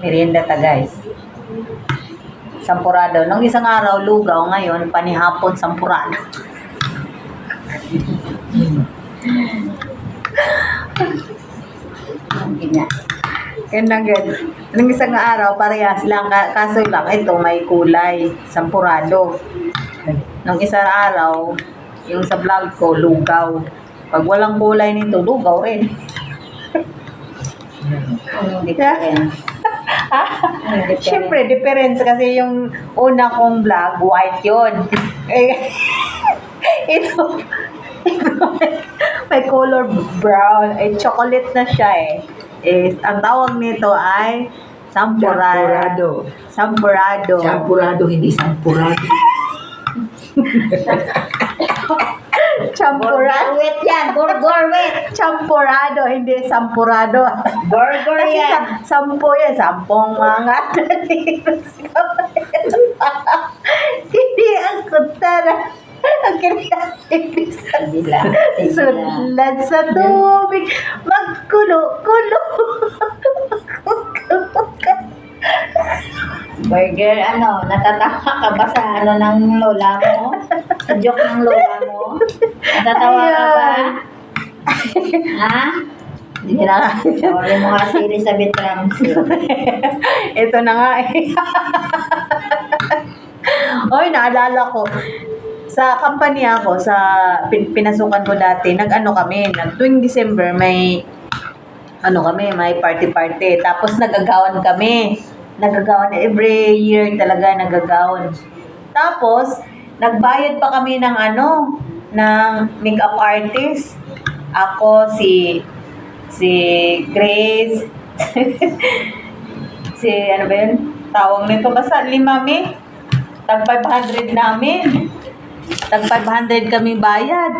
Merienda ta guys. Sampurado. Nung isang araw, lugaw. Ngayon, panihapon, sampurado. Ganyan. Yan na good. Nung isang araw, parehas lang. Ka- Kaso lang, ito may kulay. Sampurado. Nung isang araw, yung sa vlog ko, lugaw. Pag walang kulay nito, lugaw rin. Hindi ka rin. Siyempre, difference kasi yung una kong vlog, white yun. Eh, ito, ito, may color brown. Eh, chocolate na siya eh. Is, ang tawag nito ay sampurado. Sampurado. Champurado, hindi sampurado. Champurado. Burgerwit yan, burgerwit. Champurado, hindi sampurado. Burger Kasi yan. sa, sampo yan, sampong mga Hindi ang kutara. Ang kinakibig sa Dila. Sulat sa tubig, magkulo-kulo. Burger, ano, natatawa ka ba sa ano ng lola mo? Sa joke ng lola mo? Natatawa ka ba? ha? Hindi na. Sorry mo nga si Elizabeth Ramsey. Ito na nga eh. Oy, naalala ko. Sa company ako, sa pin- pinasukan ko dati, nag-ano kami, nag tuwing December may ano kami, may party-party. Tapos nagagawan kami. Nagagawan every year talaga nagagawan. Tapos nagbayad pa kami ng ano, ng makeup artist. Ako si si Grace. si ano ba yun? Tawag nito basta lima mi. Tag 500 namin. Tag 500 kami bayad.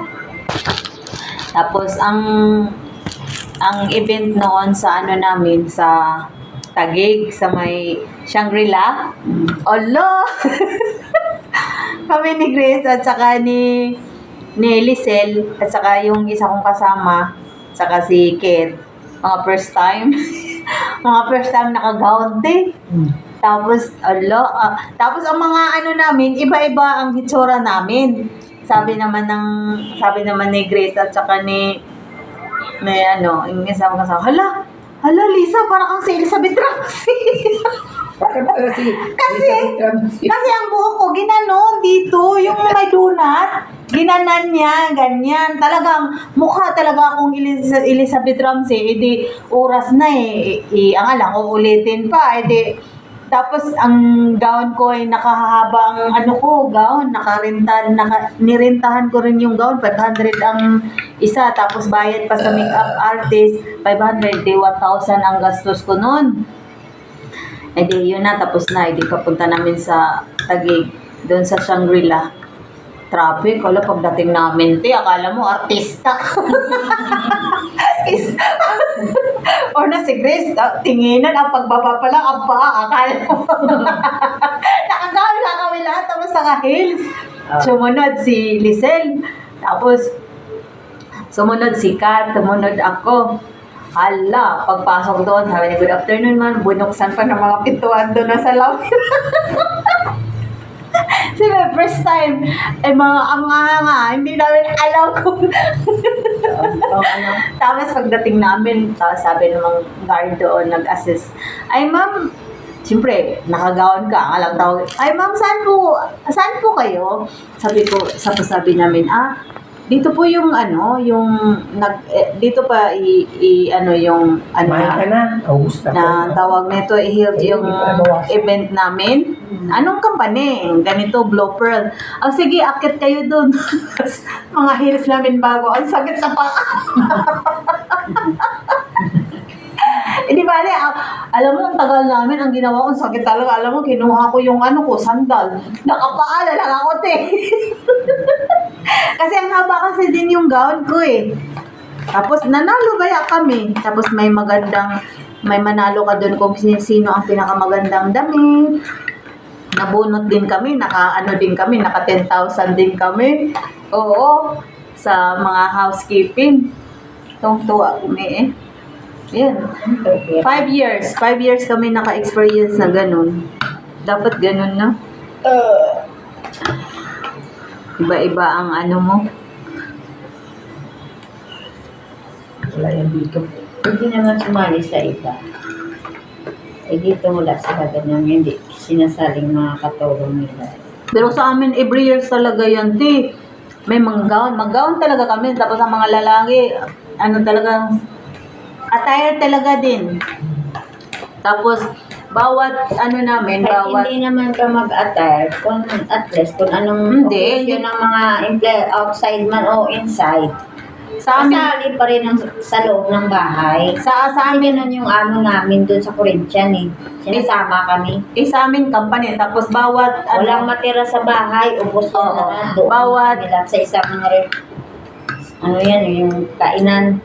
Tapos ang ang event noon sa ano namin sa Tagig sa may Shangri-La. Olo! Kami ni Grace at saka ni ni Lisel at saka yung isa kong kasama saka si Kate. Mga first time. mga first time nakagaon din. Tapos, alo, ah, tapos ang mga ano namin, iba-iba ang hitsura namin. Sabi naman ng, sabi naman ni Grace at saka ni, ni ano, yung isa kong kasama, hala, hala Lisa, parang kang si Elizabeth Ramsey. Bakit pala si Kasi- Elizabeth Ramsey? Kasi ang buhok ko, ginanon dito, yung may donut, ginanan niya, ganyan. Talagang, mukha talaga akong Eliz- Elizabeth Ramsey, edi oras na eh, I, ang alam ko ulitin pa, edi tapos ang gown ko ay nakahaba ang ano ko, gown, nakarenta, naka, nirentahan ko rin yung gown, 500 ang isa, tapos bayad pa sa makeup artist, 500, di 1,000 ang gastos ko noon. Eh di, yun na, tapos na. Eh di, papunta namin sa Taguig, doon sa Shangri-La. Traffic, wala pagdating namin, te, akala mo, artista. Is, or na si Grace, ah, tinginan, ang pagbaba pa lang, ang paa, akala mo. Nakagawin kami lahat, tapos sa hills. Sumunod si Lisel, tapos Sumunod si Kat, sumunod ako. Hala, pagpasok doon, sabi niya, good afternoon man, bunuksan pa ng mga pintuan doon na sa lobby. My first time, eh mga anga hindi namin alam kung... Tapos pagdating namin, tapos sabi ng mga guard doon, nag-assist, ay ma'am, Siyempre, nakagawan ka, alam tawag, ay ma'am, saan po, saan po kayo? Sabi ko, sabi, sabi namin, ah, dito po yung ano, yung nag eh, dito pa i, i- ano yung ano Kumain ka na. Kaumusta na tawag nito Ayun, yung event namin. Anong company? Ganito, Blow Pearl. Ah, sige, akit kayo dun. Mga heels namin bago. Ang sakit sa paa. Eh, di ba, ah, alam mo, ang tagal namin, ang ginawa ko, ang sakit talaga. Alam mo, kinuha ko yung ano ko, sandal. Nakapaala lang ako, te. kasi ang haba kasi din yung gown ko eh. Tapos nanalo kaya kami. Tapos may magandang, may manalo ka doon kung sino, ang pinakamagandang damit. Nabunot din kami, naka ano din kami, naka 10,000 din kami. Oo, sa mga housekeeping. Tuwang-tuwa kami eh. Yan. Five years. Five years kami naka-experience na ganun. Dapat ganun na. Iba-iba ang ano mo. Wala yan dito. Hindi naman sumali sa iba. Eh dito wala sila ganyan, hindi sinasaling mga katulong nila. Pero sa amin, every years talaga yan, ti. May mga gown. Mag-gown talaga kami. Tapos ang mga lalaki, ano talaga, attire talaga din. Tapos, bawat ano namin, Kahit bawat... hindi naman ka mag-attire, kung at least kung anong Hindi, occasion ng mga outside man o inside, Sa amin, kasali pa rin ang, sa loob ng bahay. sa, sa Kasi amin, ganun yung amo namin doon sa Corinthian eh. Sinasama kami. eh, sa amin company. Tapos bawat, ano, Walang matira sa bahay, ubos na Oo. lahat. Doon Bawat- nila sa isang rep. Ano yan, yung kainan.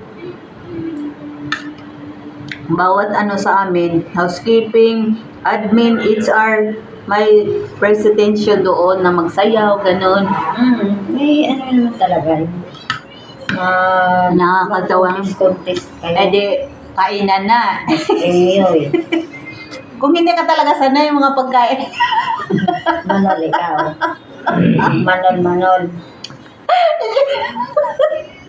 Bawat ano sa amin, housekeeping, admin, HR, may presentation doon na magsayaw, ganun. Mm, may ano naman talaga. Uh, Nakakatawa. Contest kayo. Eh di, kainan na. Eh, yun. Kung hindi ka talaga sanay yung mga pagkain. Manol ikaw. Manol, manol.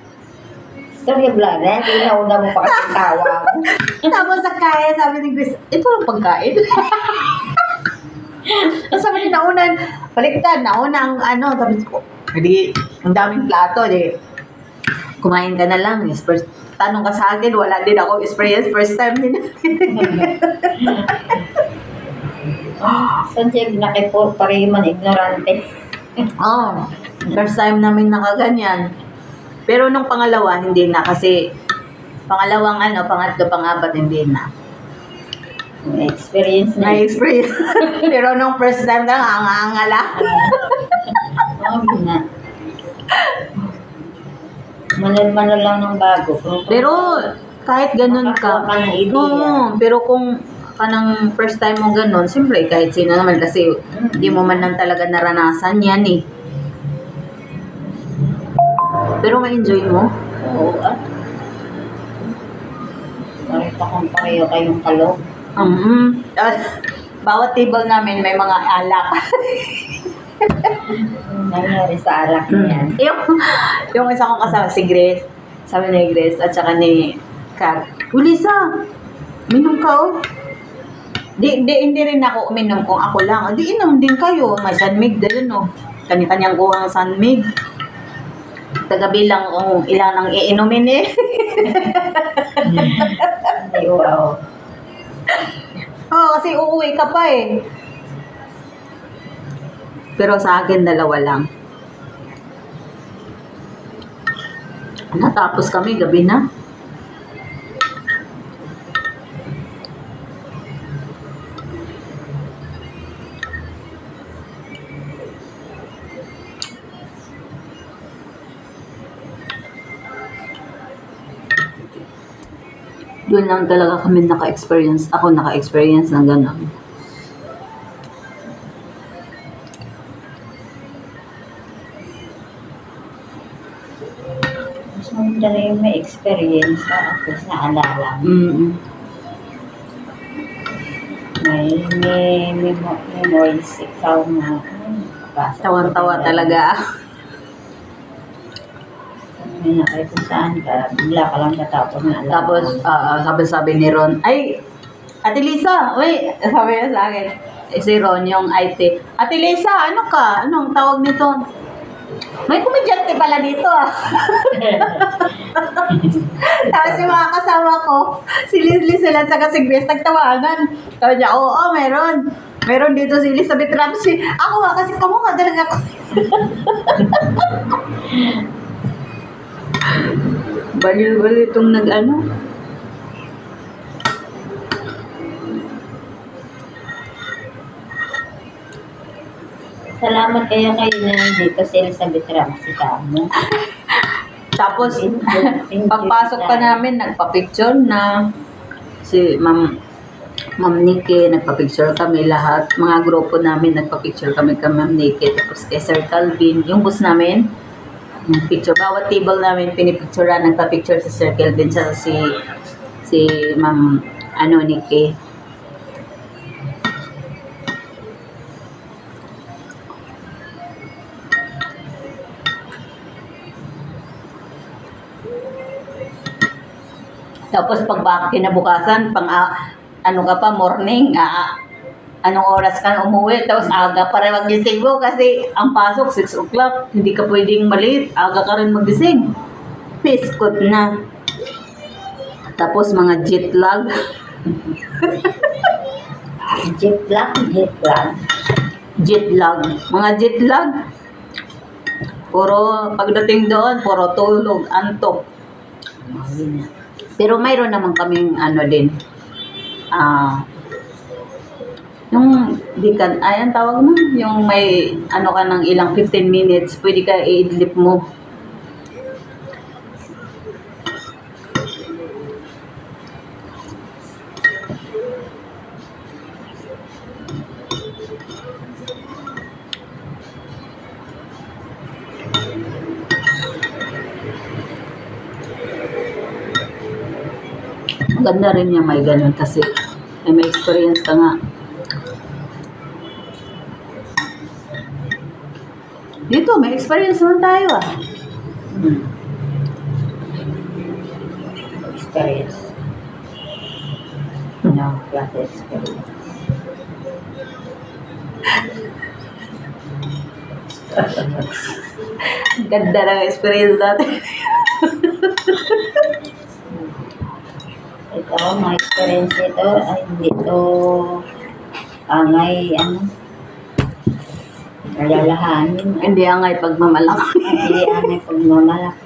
Sorry, Blada. Inauna mo pa kasi tawa mo. Tapos sa kaya, sabi ni Chris, ito lang pagkain. Tapos sabi ni naunan, baliktad, nauna ang ano, sabi ko, hindi, ang daming plato, di, kumain ka na lang. Yes, first, tanong ka sa akin, wala din ako experience, first time din. Saan siya nakipur pareho man ignorante? oh, first time namin nakaganyan. Pero nung pangalawa, hindi na kasi pangalawang ano, pangatlo, pangapat, hindi na. May experience na. May experience. Pero nung first time lang, ang lang. Oo na. Manol-manol lang ng bago. Kung- Pero kahit ganun ka, ka ng idea. oo, pero kung kanang first time mo ganun, siyempre kahit sino naman kasi hindi mo man lang talaga naranasan yan eh. Pero ma-enjoy mo. Oo, ah. Pareho pa kung pareho kayong kalog. Um, bawat table namin may mga alak. Nangyari sa alak niyan. yung, yung isa kong kasama, si Grace. Sabi ni Grace at saka ni Kat, Ulisa, minom ka oh. Di, di, hindi rin ako uminom kung ako lang. Di, inom din kayo. May sunmig din, no? Kanya-kanyang kuha ng sunmig. Tagabilang kung ilan ang iinumin eh. Wow. Oo, kasi uuwi ka pa eh. Pero sa akin, dalawa lang. Natapos kami, gabi na. Doon lang talaga kami naka-experience. Ako naka-experience ng gano'n. Mas maganda na yung may experience sa at least naalala mo. Mm. May, may, may mo- memories ikaw na ay, pasok ko Tawan-tawa din. talaga. May na kahit kung saan ka, bigla ka lang katapos na alam Tapos, mo. ah, sabi-sabi ni Ron, ay, Ate Lisa, uy, sabi niya sa akin, eh, si Ron, yung IT, Ate Lisa, ano ka? Anong tawag nito? May komedyante pala dito ah. Tapos yung mga kasama ko, si Leslie sila sa si Grace nagtawanan. Sabi niya, oo, meron. Meron dito si Elizabeth Ramsey. Ako nga, kasi kamukha talaga ako. Baliw-baliw itong nag-ano. Salamat kaya kayo na nandito si Elizabeth Ramsey kamo. Tapos, pagpasok pa namin, nagpa-picture na si Ma'am Ma'am Nikki, nagpa-picture kami lahat. Mga grupo namin, nagpa-picture kami kay Ma'am Nikki. Tapos kay Sir Calvin, yung bus namin, Picture. Bawat table namin pinipicturean, nagpa-picture sa circle din sa si si Ma'am ano Nikki. Tapos pag kinabukasan, pang ah, ano ka pa, morning, ah, anong oras ka umuwi, tapos aga pa rin magising mo kasi ang pasok 6 o'clock, hindi ka pwedeng malit, aga ka rin magising. Piskot na. Tapos mga jet lag. Jeep lang, jeep lang. jet lag. Mga jet lag. Puro, pagdating doon, puro tulog, antok. Pero mayroon naman kaming ano din. Ah, yung di ka, ay, ang tawag mo, yung may ano ka ng ilang 15 minutes, pwede ka i-idlip mo. Maganda rin niya may ganun kasi ay may experience ka nga. Dito, may experience naman tayo ah. Hmm. Experience. No, class experience. Ganda ng experience natin. Ito, mga experience ito, ay hindi to angay, ano, alalahanin. Hindi angay pagmamalaki. Hindi angay pagmamalaki.